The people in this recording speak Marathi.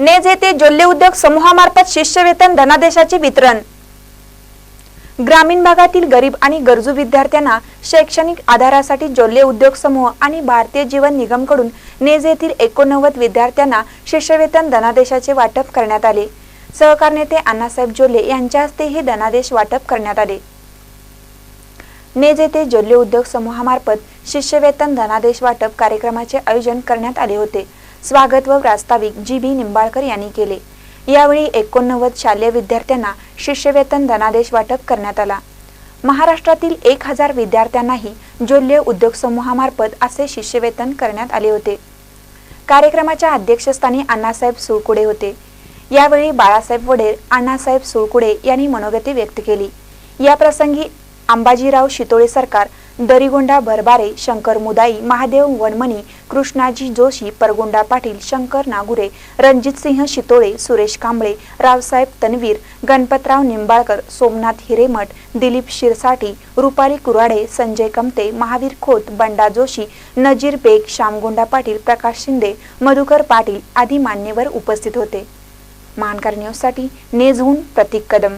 नेज येथे जोल्ले उद्योग समूहामार्फत शिष्यवेतन धनादेशाचे वितरण. ग्रामीण भागातील गरीब आणि गरजू विद्यार्थ्यांना शैक्षणिक आधारासाठी जोल्ले उद्योग समूह आणि भारतीय जीवन निगमकडून नेज येथील एकोणनव्वद विद्यार्थ्यांना शिष्यवेतन धनादेशाचे वाटप करण्यात आले. सहकार नेते अण्णासाहेब जोल्ले यांच्या हस्ते हे धनादेश वाटप करण्यात आले. नेज येथे जोल्ले उद्योग समूहामार्फत शिष्यवेतन धनादेश वाटप कार्यक्रमाचे आयोजन करण्यात आले होते. स्वागत व प्रास्ताविक जी बी निंबाळकर यांनी केले. यावेळी एकोणनव्वद शालेय विद्यार्थ्यांना शिष्यवेतन धनादेश वाटप करण्यात आला. महाराष्ट्रातील एक हजार विद्यार्थ्यांनाही जोल्य उद्योग समूहामार्फत असे शिष्यवेतन करण्यात आले होते. कार्यक्रमाच्या अध्यक्षस्थानी अण्णासाहेब सुळकुडे होते. यावेळी बाळासाहेब वडेर अण्णासाहेब सुळकुडे यांनी मनोगती व्यक्त केली. याप्रसंगी अंबाजीराव शितोळे सरकार दरिगोंडा भरबारे शंकर मुदाई महादेव वनमणी कृष्णाजी जोशी परगोंडा पाटील शंकर नागुरे रणजितसिंह शितोळे सुरेश कांबळे रावसाहेब तनवीर गणपतराव निंबाळकर सोमनाथ हिरेमठ दिलीप शिरसाटी रुपाली कुराडे संजय कमते महावीर खोत बंडा जोशी नजीर बेग श्यामगोंडा पाटील प्रकाश शिंदे मधुकर पाटील आदी मान्यवर उपस्थित होते. मानकर न्यूजसाठी नेझहून प्रतीक कदम.